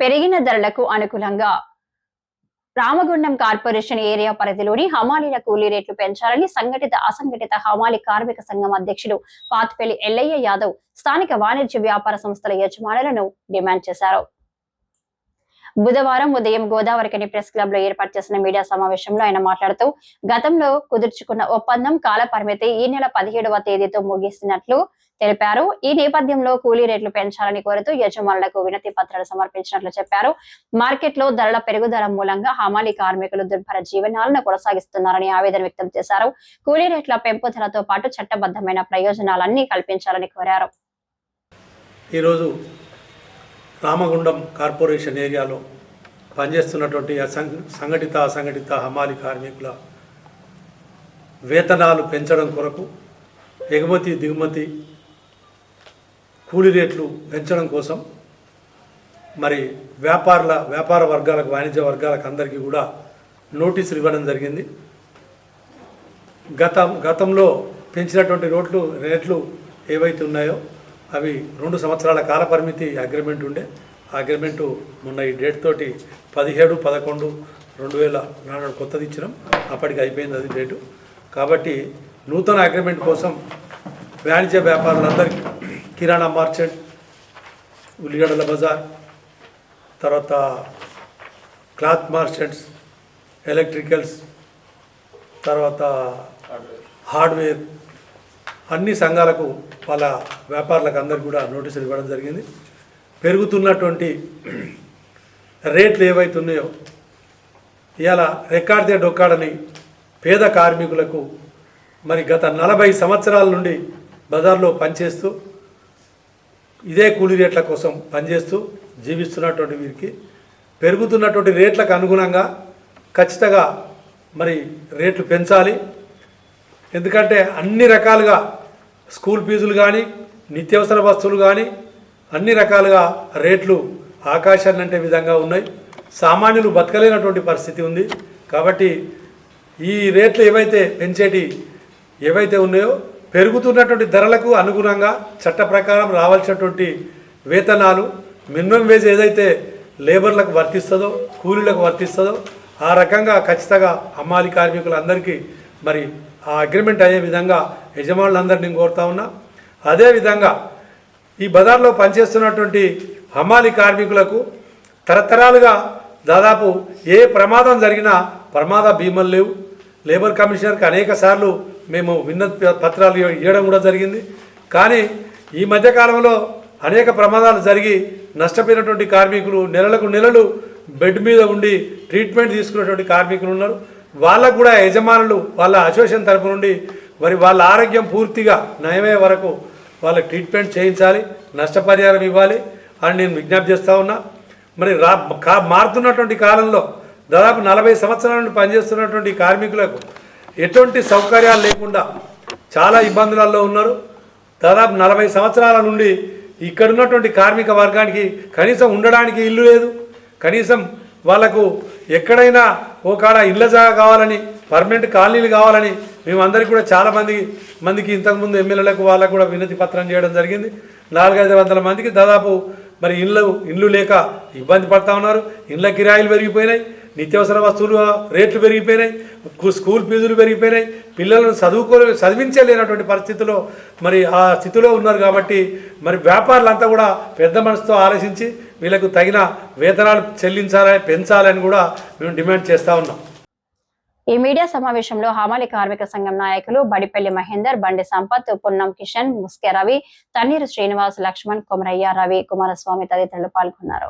పెరిగిన ధరలకు అనుకూలంగా రామగుండం కార్పొరేషన్ ఏరియా పరిధిలోని హమాలీల కూలీ రేట్లు పెంచాలని సంఘటిత అసంఘటిత హమాలి కార్మిక సంఘం అధ్యక్షుడు పాతిపల్లి ఎల్లయ్య యాదవ్ స్థానిక వాణిజ్య వ్యాపార సంస్థల యజమానులను డిమాండ్ చేశారు. బుధవారం ఉదయం గోదావరికని ప్రెస్ క్లబ్లో ఏర్పాటు చేసిన మీడియా సమావేశంలో ఆయన మాట్లాడుతూ గతంలో కుదుర్చుకున్న ఒప్పందం కాల పరిమితి ఈ నెల పదిహేడవ తేదీతో ముగిసినట్లు తెలిపారు. ఈ నేపథ్యంలో కూలీ రేట్లు పెంచాలని కోరుతూ యజమానులకు వినతి పత్రాలు సమర్పించినట్లు చెప్పారు. మార్కెట్లో ధరల పెరుగుదల మూలంగా హమాలి కార్మికులు దుర్భర జీవనాలను కొనసాగిస్తున్నారని ఆవేదన వ్యక్తం చేశారు. కూలీ రేట్ల పెంపుదలతో పాటు చట్టబద్ధమైన ప్రయోజనాలన్నీ కల్పించాలని కోరారు. ఈరోజు రామగుండం కార్పొరేషన్ ఏరియాలో పనిచేస్తున్నటువంటి సంఘటిత అసంఘటిత హమాలి కార్మికుల వేతనాలు పెంచడం కొరకు ఎగుమతి దిగుమతి కూలీ రేట్లు పెంచడం కోసం మరి వ్యాపారుల వ్యాపార వర్గాలకు వాణిజ్య వర్గాలకు అందరికీ కూడా నోటీసులు ఇవ్వడం జరిగింది. గత గతంలో పెంచినటువంటి రోడ్లు రేట్లు ఏవైతే ఉన్నాయో అవి రెండు సంవత్సరాల కాల పరిమితి అగ్రిమెంట్ ఉండే. అగ్రిమెంటు మొన్న ఈ డేట్ తోటి పదిహేడు పదకొండు రెండు వేల నాలుగు కొత్తది ఇచ్చినాం. అప్పటికి అయిపోయింది అది డేటు. కాబట్టి నూతన అగ్రిమెంట్ కోసం వాణిజ్య వ్యాపారులందరికీ కిరాణా మార్చెంట్ ఉల్లిగడ్డల బజార్ తర్వాత క్లాత్ మార్చెంట్స్ ఎలక్ట్రికల్స్ తర్వాత హార్డ్వేర్ అన్ని సంఘాలకు వాళ్ళ వ్యాపారులకు అందరికీ కూడా నోటీసులు ఇవ్వడం జరిగింది. పెరుగుతున్నటువంటి రేట్లు ఏవైతున్నాయో ఇలా ఇవాళ రెక్కాడితే డొక్కాడని పేద కార్మికులకు మరి గత నలభై సంవత్సరాల నుండి బజార్లో పనిచేస్తూ ఇదే కూలీ రేట్ల కోసం పనిచేస్తూ జీవిస్తున్నటువంటి వీరికి పెరుగుతున్నటువంటి రేట్లకు అనుగుణంగా ఖచ్చితంగా మరి రేట్లు పెంచాలి. ఎందుకంటే అన్ని రకాలుగా స్కూల్ ఫీజులు కానీ నిత్యావసర వస్తువులు కానీ అన్ని రకాలుగా రేట్లు ఆకాశాన్ని అంటే విధంగా ఉన్నాయి. సామాన్యులు బతకలేనటువంటి పరిస్థితి ఉంది. కాబట్టి ఈ రేట్లు ఏవైతే పెంచేటి ఏవైతే ఉన్నాయో పెరుగుతున్నటువంటి ధరలకు అనుగుణంగా చట్ట ప్రకారం రావాల్సినటువంటి వేతనాలు మినిమం వేజ్ ఏదైతే లేబర్లకు వర్తిస్తుందో కూలీలకు వర్తిస్తుందో ఆ రకంగా ఖచ్చితంగా అమ్మాలి కార్మికులందరికీ మరి ఆ అగ్రిమెంట్ అయ్యే విధంగా యజమానులందరినీ కోరుతా ఉన్నా. అదేవిధంగా ఈ బజార్లో పనిచేస్తున్నటువంటి హమాలి కార్మికులకు తరతరాలుగా దాదాపు ఏ ప్రమాదం జరిగినా ప్రమాద బీమాలు లేవు. లేబర్ కమిషనర్కి అనేక సార్లు మేము విన్నతి పత్రాలు ఇవ్వడం కూడా జరిగింది. కానీ ఈ మధ్యకాలంలో అనేక ప్రమాదాలు జరిగి నష్టపోయినటువంటి కార్మికులు నెలలకు నెలలు బెడ్ మీద ఉండి ట్రీట్మెంట్ తీసుకున్నటువంటి కార్మికులు ఉన్నారు. వాళ్ళకు కూడా యజమానులు వాళ్ళ అసోసియేషన్ తరపు నుండి మరి వాళ్ళ ఆరోగ్యం పూర్తిగా నయమే వరకు వాళ్ళకి ట్రీట్మెంట్ చేయించాలి నష్టపరిహారం ఇవ్వాలి అని నేను విజ్ఞప్తి చేస్తూ ఉన్నా. మరి రా కా మారుతున్నటువంటి కాలంలో దాదాపు నలభై సంవత్సరాల నుండి పనిచేస్తున్నటువంటి కార్మికులకు ఎటువంటి సౌకర్యాలు లేకుండా చాలా ఇబ్బందులలో ఉన్నారు. దాదాపు నలభై సంవత్సరాల నుండి ఇక్కడ ఉన్నటువంటి కార్మిక వర్గానికి కనీసం ఉండడానికి ఇల్లు లేదు. కనీసం వాళ్ళకు ఎక్కడైనా ఓ కాడ ఇళ్ళ జాగా కావాలని పర్మనెంట్ కాలనీలు కావాలని మేమందరికీ కూడా చాలామంది మందికి ఇంతకుముందు ఎమ్మెల్యేలకు వాళ్ళకు కూడా వినతి పత్రం చేయడం జరిగింది. నాలుగైదు వందల మందికి దాదాపు మరి ఇళ్ళు ఇండ్లు లేక ఇబ్బంది పడతా ఉన్నారు. ఇండ్ల కిరాయిలు పెరిగిపోయినాయి. నిత్యావసర వస్తువులు రేట్లు పెరిగిపోయినాయి. స్కూల్ ఫీజులు పెరిగిపోయినాయి. పిల్లలను చదువుకో చదివించలేనటువంటి పరిస్థితిలో మరి ఆ స్థితిలో ఉన్నారు కాబట్టి మరి వ్యాపారులంతా కూడా పెద్ద మనసుతో ఆలోచించి వీళ్ళకు తగిన వేతనాలు చెల్లించాలని పెంచాలని కూడా మేము డిమాండ్ చేస్తూ ఉన్నాం. ఈ మీడియా సమావేశంలో హమాలి కార్మిక సంఘం నాయకులు బడిపల్లి మహేందర్ బండి సంపత్ పున్నం కిషన్ ముస్కే రవి తన్నీరు శ్రీనివాస్ లక్ష్మణ్ కొమరయ్య రవి కుమారస్వామి తదితరులు పాల్గొన్నారు.